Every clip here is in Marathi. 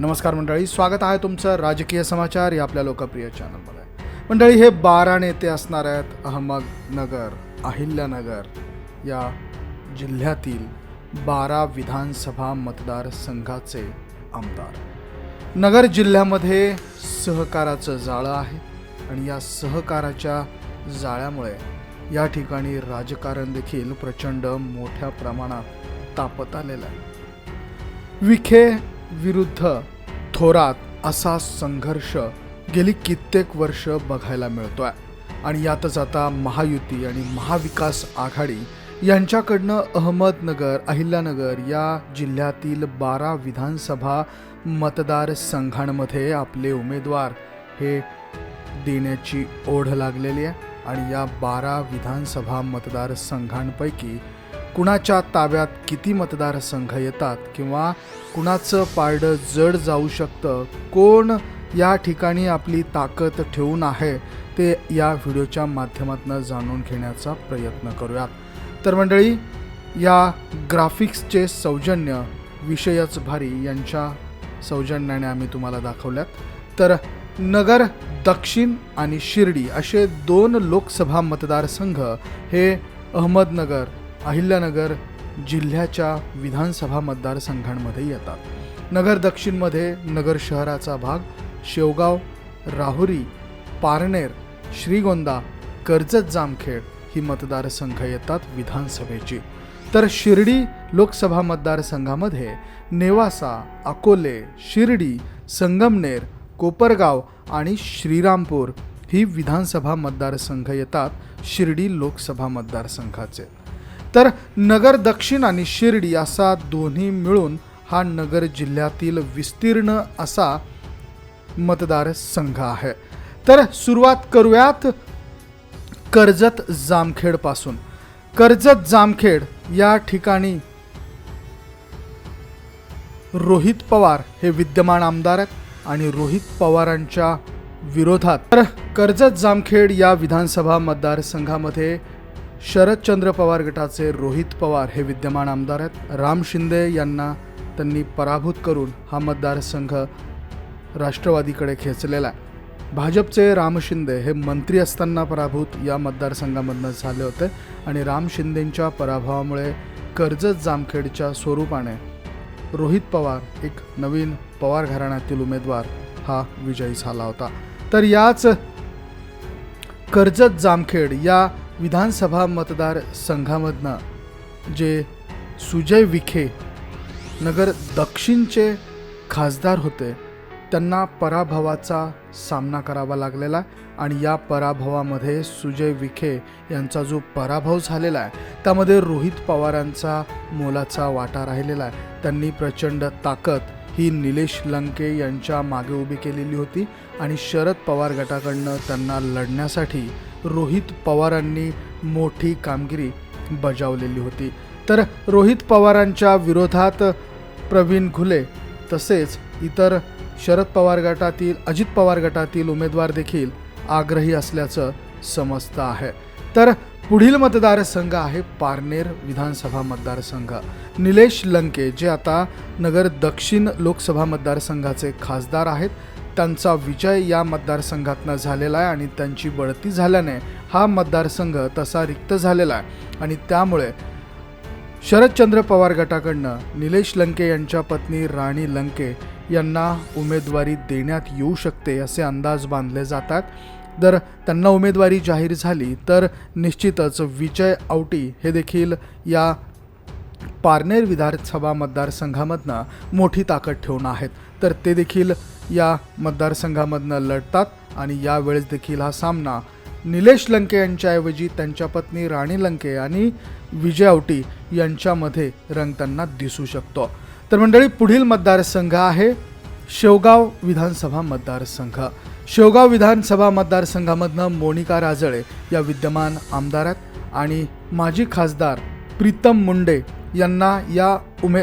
नमस्कार मंडळी स्वागत आहे तुमचं राजकीय समाचार या आपल्या लोकप्रिय चॅनलमध्ये. मंडळी हे बारा नेते असणार आहेत अहमदनगर अहिल्यानगर या जिल्ह्यातील बारा विधानसभा मतदारसंघाचे आमदार. नगर जिल्ह्यामध्ये सहकाराचं जाळं आहे आणि या सहकाराच्या जाळ्यामुळे या ठिकाणी राजकारण देखील प्रचंड मोठ्या प्रमाणात तापत आलेलं आहे. विखे विरुद्ध थोरात असा संघर्ष गेली कित्येक वर्ष बघायला मिळतो आहे आणि यातच आता महायुती आणि महाविकास आघाडी यांच्याकडनं अहमदनगर अहिल्यानगर या जिल्ह्यातील बारा विधानसभा मतदारसंघांमध्ये आपले उमेदवार हे देण्याची ओढ लागलेली आहे. आणि या बारा विधानसभा मतदारसंघांपैकी कुणाच्या ताब्यात किती मतदारसंघ येतात किंवा कुणाचं पारडं जड जाऊ शकतं कोण या ठिकाणी आपली ताकद ठेवून आहे ते या व्हिडिओच्या माध्यमातून जाणून घेण्याचा प्रयत्न करूयात. तर मंडळी या ग्राफिक्सचे सौजन्य विषयच भारी यांच्या सौजन्याने आम्ही तुम्हाला दाखवल्यात. तर नगर दक्षिण आणि शिर्डी असे दोन लोकसभा मतदारसंघ हे अहमदनगर अहिल्यानगर जिल्ह्याच्या विधानसभा मतदारसंघांमध्ये येतात. नगर दक्षिणमध्ये नगर शहराचा भाग शेवगाव राहुरी पारनेर श्रीगोंदा कर्जत जामखेड ही मतदारसंघ येतात विधानसभेची. तर शिर्डी लोकसभा मतदारसंघामध्ये नेवासा अकोले शिर्डी संगमनेर कोपरगाव आणि श्रीरामपूर ही विधानसभा मतदारसंघ येतात शिर्डी लोकसभा मतदारसंघाचे. तर नगर दक्षिण आणि शिर्डी असा दोन्ही मिळून हा नगर जिल्ह्यातील विस्तीर्ण असा मतदारसंघ आहे. तर सुरुवात करूयात कर्जत जामखेडपासून कर्जत जामखेड या ठिकाणी रोहित पवार हे विद्यमान आमदार आहेत आणि रोहित पवारांच्या विरोधात. तर कर्जत जामखेड या विधानसभा मतदारसंघामध्ये शरदचंद्र पवार गटाचे रोहित पवार हे विद्यमान आमदार आहेत. राम शिंदे यांना त्यांनी पराभूत करून हा मतदारसंघ राष्ट्रवादीकडे खेचलेला आहे. भाजपचे राम शिंदे हे मंत्री असताना पराभूत या मतदारसंघामधनं झाले होते आणि राम शिंदेंच्या पराभवामुळे कर्जत जामखेडच्या स्वरूपाने रोहित पवार एक नवीन पवार घराण्यातील उमेदवार हा विजयी झाला होता. तर याच कर्जत जामखेड या विधानसभा मतदारसंघामधनं जे सुजय विखे नगर दक्षिणचे खासदार होते त्यांना पराभवाचा सामना करावा लागलेला आणि या पराभवामध्ये सुजय विखे यांचा जो पराभव झालेला आहे त्यामध्ये रोहित पवारांचा मोलाचा वाटा राहिलेला आहे. त्यांनी प्रचंड ताकद ही निलेश लंके यांच्या मागे उभी केलेली होती आणि शरद पवार गटाकडनं त्यांना लढण्यासाठी रोहित पवारांनी मोठी कामगिरी बजावलेली होती. तर रोहित पवारांच्या विरोधात प्रवीण घुले तसेच इतर शरद पवार गटातील अजित पवार गटातील उमेदवार देखील आग्रही असल्याचं समजतं आहे. तर पुढील मतदारसंघ आहे पारनेर विधानसभा मतदारसंघ. निलेश लंके जे आता नगर दक्षिण लोकसभा मतदारसंघाचे खासदार आहेत त्यांचा विजय या मतदारसंघातनं झालेला आहे आणि त्यांची बढती झाल्याने हा मतदारसंघ तसा रिक्त झालेला आहे. आणि त्यामुळे शरदचंद्र पवार गटाकडनं निलेश लंके यांच्या पत्नी राणी लंके यांना उमेदवारी देण्यात येऊ शकते असे अंदाज बांधले जातात. जर त्यांना उमेदवारी जाहीर झाली तर निश्चितच विजय औटी हे देखील या पारनेर विधानसभा मतदारसंघामधनं मोठी ताकद ठेवून आहेत. तर ते देखील या मतदारसंघामधनं लढतात आणि यावेळेस देखील हा सामना निलेश लंके यांच्याऐवजी त्यांच्या पत्नी राणी लंके आणि विजय औटी यांच्यामध्ये रंगताना दिसू शकतो. तर मंडळी पुढील मतदारसंघ आहे शेवगाव विधानसभा मतदारसंघ. शेवगाव विधानसभा मतदारसंघामधनं मोनिका राजळे या विद्यमान आमदार आहेत आणि माजी खासदार प्रीतम मुंडे यांना या उमे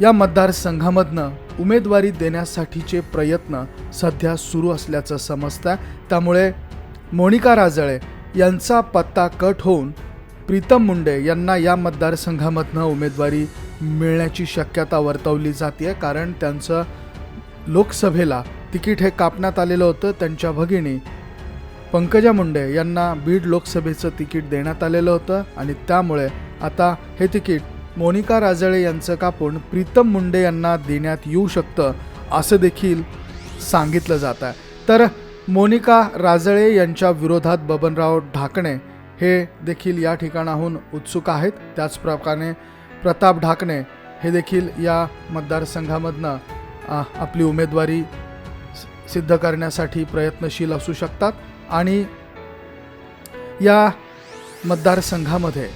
या मतदारसंघामधनं उमेदवारी देण्यासाठीचे प्रयत्न सध्या सुरू असल्याचं समजतं त्यामुळे मोनिका राजळे यांचा पत्ता कट होऊन प्रीतम मुंडे यांना या मतदारसंघामधनं उमेदवारी मिळण्याची शक्यता वर्तवली जाते कारण त्यांचं लोकसभेला तिकीट हे कापण्यात आलेलं होतं. त्यांच्या भगिनी पंकजा मुंडे यांना बीड लोकसभेचं तिकीट देण्यात आलेलं होतं आणि त्यामुळे आता हे तिकीट मोनिका राजळे यांचं कापून प्रीतम मुंडे यांना देण्यात येऊ शकतं असं देखील सांगितलं जात आहे. तर मोनिका राजळे यांच्या विरोधात बबनराव ढाकणे हे देखील या ठिकाणाहून उत्सुक आहेत. त्याचप्रमाणे प्रताप ढाकणे हे देखील या मतदारसंघामधनं आपली उमेदवारी सिद्ध करण्यासाठी प्रयत्नशील असू शकतात. आणि या मतदारसंघामध्ये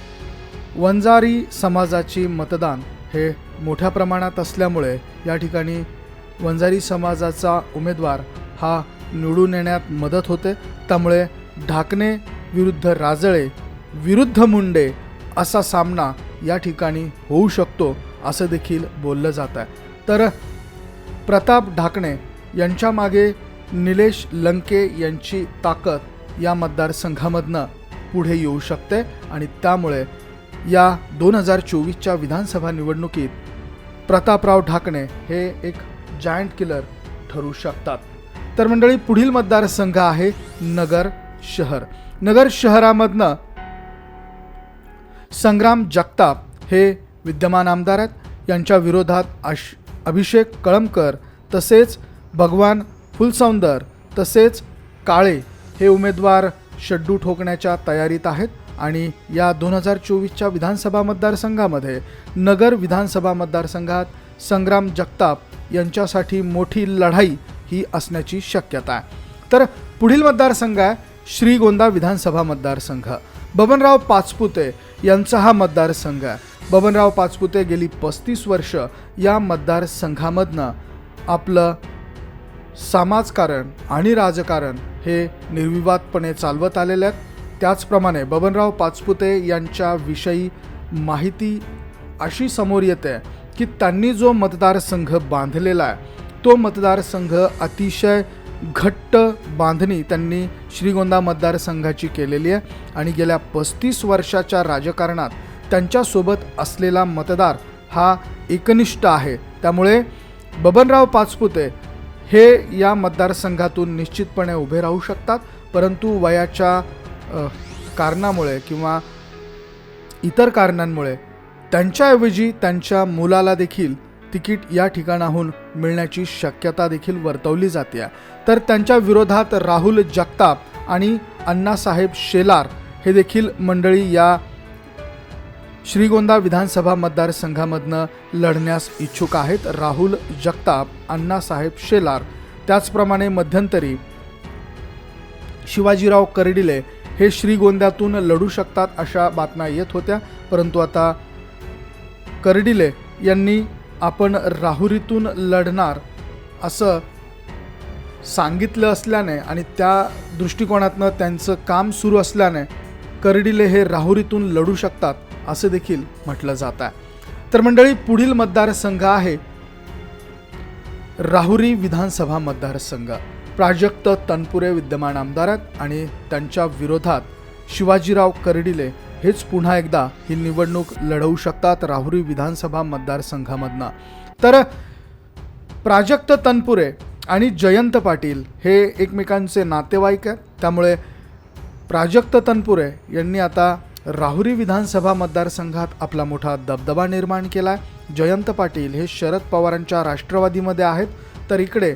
वंजारी समाजाची मतदान हे मोठ्या प्रमाणात असल्यामुळे या ठिकाणी वंजारी समाजाचा उमेदवार हा निवडून येण्यात मदत होते. त्यामुळे ढाकणे विरुद्ध राजळे विरुद्ध मुंडे असा सामना या ठिकाणी होऊ शकतो असं देखील बोललं जात आहे. तर प्रताप ढाकणे यांच्यामागे निलेश लंके यांची ताकद या मतदारसंघामधनं पुढे येऊ शकते आणि त्यामुळे या दोन हजार चोवीसच्या विधानसभा निवडणुकीत प्रतापराव ढाकणे हे एक जायंट किलर ठरू शकतात. तर मंडळी पुढील मतदारसंघ आहे नगर शहर. नगर शहरामधनं संग्राम जगताप हे विद्यमान आमदार आहेत. यांच्या विरोधात आश अभिषेक कळमकर तसेच भगवान फुलसौंदर तसेच काळे हे उमेदवार शड्डू ठोकण्याच्या तयारीत आहेत. आणि या दोन हजार चोवीसच्या विधानसभा मतदारसंघामध्ये नगर विधानसभा मतदारसंघात संग्राम जगताप यांच्यासाठी मोठी लढाई ही असण्याची शक्यता आहे. तर पुढील मतदारसंघ आहे श्रीगोंदा विधानसभा मतदारसंघ. बबनराव पाचपुते यांचा हा मतदारसंघ आहे. बबनराव पाचपुते गेली पस्तीस वर्ष या मतदारसंघामधनं आपलं समाजकारण आणि राजकारण हे निर्विवादपणे चालवत आलेले आहेत. त्याचप्रमाणे बबनराव पाचपुते यांच्याविषयी माहिती अशी समोर येते की त्यांनी जो मतदारसंघ बांधलेला आहे तो मतदारसंघ अतिशय घट्ट बांधणी त्यांनी श्रीगोंदा मतदारसंघाची केलेली आहे आणि गेल्या पस्तीस वर्षाच्या राजकारणात त्यांच्यासोबत असलेला मतदार हा एकनिष्ठ आहे. त्यामुळे बबनराव पाचपुते हे या मतदारसंघातून निश्चितपणे उभे राहू शकतात परंतु वयाच्या कारणामुळे किंवा इतर कारणांमुळे त्यांच्याऐवजी त्यांच्या मुलाला देखील तिकीट या ठिकाणाहून मिळण्याची शक्यता देखील वर्तवली जाते. तर त्यांच्या विरोधात राहुल जगताप आणि अण्णासाहेब शेलार हे देखील मंडळी या श्रीगोंदा विधानसभा मतदारसंघामधनं लढण्यास इच्छुक आहेत. राहुल जगताप अण्णासाहेब शेलार. त्याचप्रमाणे मध्यंतरी शिवाजीराव कर्डिले हे श्रीगोंद्यातून लढू शकतात अशा बातम्या येत होत्या. परंतु आता कर्डिले यांनी आपण राहुरीतून लढणार असं सांगितलं असल्याने आणि त्या दृष्टिकोनातनं त्यांचं काम सुरू असल्याने कर्डिले हे राहुरीतून लढू शकतात असं देखील म्हटलं जात आहे. तर मंडळी पुढील मतदारसंघ आहे राहुरी विधानसभा मतदारसंघ. प्राजक्त तनपुरे विद्यमान आमदारात आणि त्यांच्या विरोधात शिवाजीराव कर्डिले हेच पुन्हा एकदा ही निवडणूक लढवू शकतात राहुरी विधानसभा मतदारसंघामधनं. तर प्राजक्त तनपुरे आणि जयंत पाटील हे एकमेकांचे नातेवाईक आहेत. त्यामुळे प्राजक्त तनपुरे यांनी आता राहुरी विधानसभा मतदारसंघात आपला मोठा दबदबा निर्माण केला आहे जयंत पाटील हे शरद पवारांच्या राष्ट्रवादीमध्ये आहेत. तर इकडे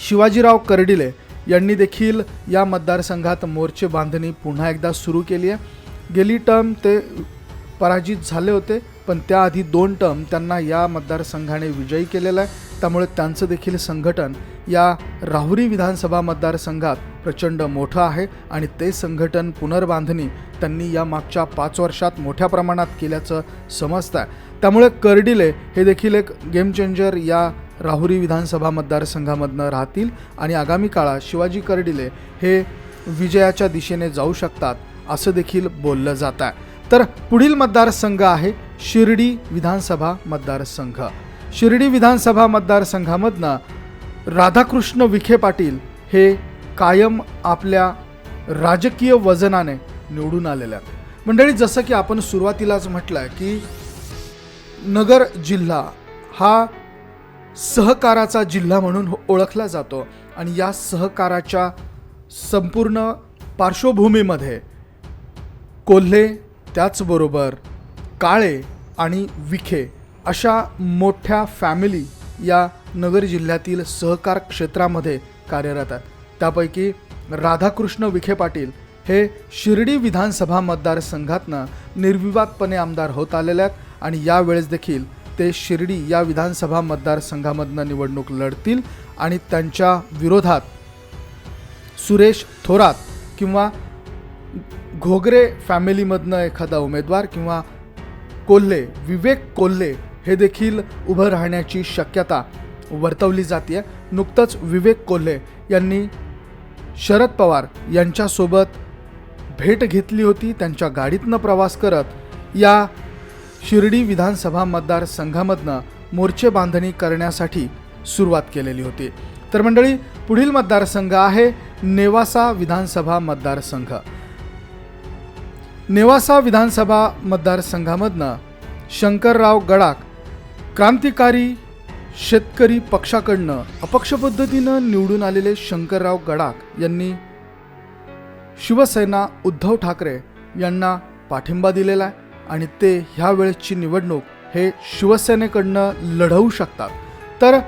शिवाजीराव कर्डिले यांनी देखील या मतदारसंघात मोर्चे बांधणी पुन्हा एकदा सुरू केली आहे. गेली टर्म ते पराजित झाले होते पण त्याआधी दोन टर्म त्यांना या मतदारसंघाने विजयी केलेला आहे. त्यामुळे त्यांचं देखील संघटन या राहुरी विधानसभा मतदारसंघात प्रचंड मोठं आहे आणि ते संघटन पुनर्बांधणी त्यांनी या मागच्या पाच वर्षात मोठ्या प्रमाणात केल्याचं समजतं आहे त्यामुळे कर्डिले हे देखील एक गेम चेंजर या राहुरी विधानसभा मतदारसंघामधनं राहतील आणि आगामी काळात शिवाजी कर्डिले हे विजयाच्या दिशेने जाऊ शकतात असं देखील बोललं जात आहे. तर पुढील मतदारसंघ आहे शिर्डी विधानसभा मतदारसंघ. शिर्डी विधानसभा मतदारसंघामधनं राधाकृष्ण विखे पाटील हे कायम आपल्या राजकीय वजनाने निवडून आलेले आहेत. मंडळी जसं की आपण सुरुवातीलाच म्हटलं आहे की नगर जिल्हा हा सहकाराचा जिल्हा म्हणून हो- ओळखला जातो आणि या सहकाराच्या संपूर्ण पार्श्वभूमीमध्ये कोल्हे त्याचबरोबर काळे आणि विखे अशा मोठ्या फॅमिली या नगर जिल्ह्यातील सहकार क्षेत्रामध्ये कार्यरत आहेत. त्यापैकी राधाकृष्ण विखे पाटील हे शिर्डी विधानसभा मतदारसंघातनं निर्विवादपणे आमदार होत आलेले आहेत आणि यावेळेस देखील ते शिर्डी या विधानसभा मतदारसंघामधनं निवडणूक लढतील आणि त्यांच्या विरोधात सुरेश थोरात किंवा घोगरे फॅमिलीमधनं एखादा उमेदवार किंवा कोल्हे विवेक कोल्हे हे देखील उभं राहण्याची शक्यता वर्तवली जाते नुकतंच विवेक कोल्हे यांनी शरद पवार यांच्यासोबत भेट घेतली होती त्यांच्या गाडीतनं प्रवास करत. या शिर्डी विधानसभा मतदारसंघामधनं मोर्चे बांधणी करण्यासाठी सुरुवात केलेली होती. तर मंडळी पुढील मतदारसंघ आहे नेवासा विधानसभा मतदारसंघ. नेवासा विधानसभा मतदारसंघामधनं शंकरराव गडाख क्रांतिकारी शेतकरी पक्षाकडनं अपक्ष पद्धतीनं निवडून आलेले शंकरराव गडाख यांनी शिवसेना उद्धव ठाकरे यांना पाठिंबा दिलेला आहे. आणि ते ह्या वेळेसची निवडणूक हे शिवसेनेकडनं लढवू शकतात. तर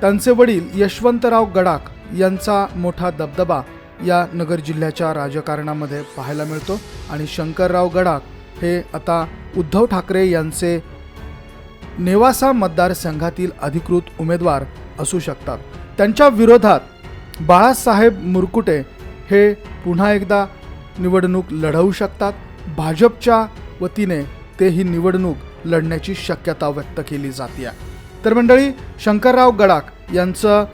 त्यांचे वडील यशवंतराव गडाख यांचा मोठा दबदबा या नगर जिल्ह्याच्या राजकारणामध्ये पाहायला मिळतो. आणि शंकरराव गडाख हे आता उद्धव ठाकरे यांचे नेवासा मतदारसंघातील अधिकृत उमेदवार असू शकतात. त्यांच्या विरोधात बाळासाहेब मुरकुटे हे पुन्हा एकदा निवडणूक लढवू शकतात. भाजपच्या वतीने ते ही निवडणूक लढण्याची शक्यता व्यक्त केली जाते तर मंडळी शंकरराव गडाख यांचं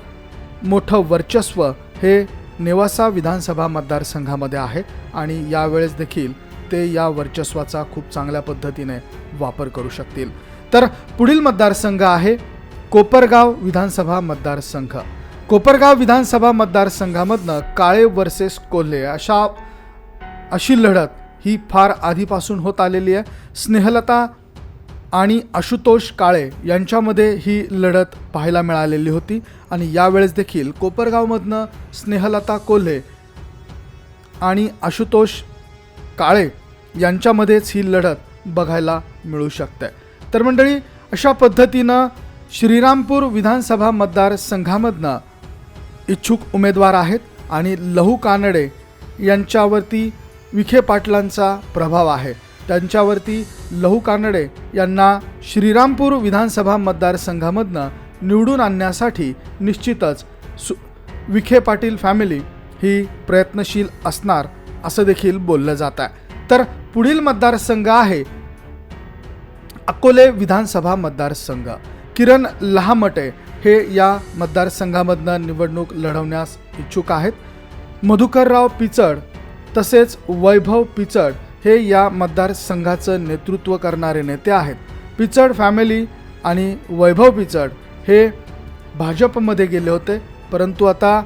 मोठं वर्चस्व हे नेवासा विधानसभा मतदारसंघामध्ये आहे आणि यावेळेस देखील ते या वर्चस्वाचा खूप चांगल्या पद्धतीने वापर करू शकतील. तर पुढील मतदारसंघ आहे कोपरगाव विधानसभा मतदारसंघ. कोपरगाव विधानसभा मतदारसंघामधनं काळे वर्सेस कोल्हे अशा अशी लढत ही फार आधीपासून होत आलेली आहे. स्नेहलता आणि आशुतोष काळे यांच्यामध्ये ही लढत पाहायला मिळालेली होती. आणि यावेळेस देखील कोपरगावमधनं स्नेहलता कोल्हे आणि आशुतोष काळे यांच्यामध्येच ही लढत बघायला मिळू शकते. तर मंडळी अशा पद्धतीनं श्रीरामपूर विधानसभा मतदारसंघामधनं इच्छुक उमेदवार आहेत आणि लहू कानडे यांच्यावरती विखे पाटलांचा प्रभाव आहे. त्यांच्यावरती लहू कानडे यांना श्रीरामपूर विधानसभा मतदारसंघामधनं निवडून आणण्यासाठी निश्चितच सु विखे पाटील फॅमिली ही प्रयत्नशील असणार असं देखील बोललं जात आहे. तर पुढील मतदारसंघ आहे अकोले विधानसभा मतदारसंघ. किरण लहामटे हे या मतदारसंघामधनं निवडणूक लढवण्यास इच्छुक आहेत. मधुकरराव पिचड तसेच वैभव पिचड हे या मतदारसंघाचं नेतृत्व करणारे नेते आहेत. पिचड फॅमिली आणि वैभव पिचड हे भाजपमध्ये गेले होते. परंतु आता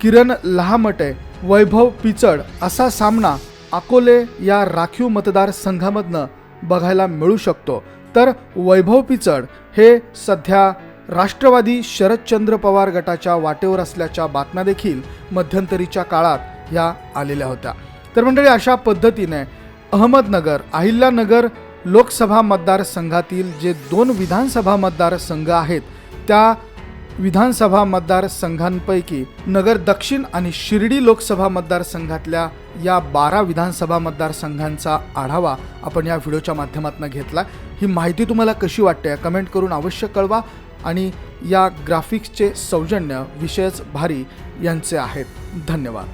किरण लहामटे वैभव पिचड असा सामना अकोले या राखीव मतदारसंघामधनं बघायला मिळू शकतो. तर वैभव पिचड हे सध्या राष्ट्रवादी शरदचंद्र पवार गटाच्या वाटेवर असल्याच्या बातम्या देखील मध्यंतरीच्या काळात ह्या आलेल्या होत्या. तर मंडळी अशा पद्धतीने अहमदनगर अहिल्यानगर लोकसभा मतदारसंघातील जे दोन विधानसभा मतदारसंघ आहेत त्या विधानसभा मतदारसंघांपैकी नगर दक्षिण आणि शिर्डी लोकसभा मतदारसंघातल्या या बारा विधानसभा मतदारसंघांचा आढावा आपण या व्हिडिओच्या माध्यमातून घेतला. ही माहिती तुम्हाला कशी वाटते कमेंट करून अवश्य कळवा आणि या ग्राफिक्सचे सौजन्य विषयच भारी यांचे आहेत. धन्यवाद.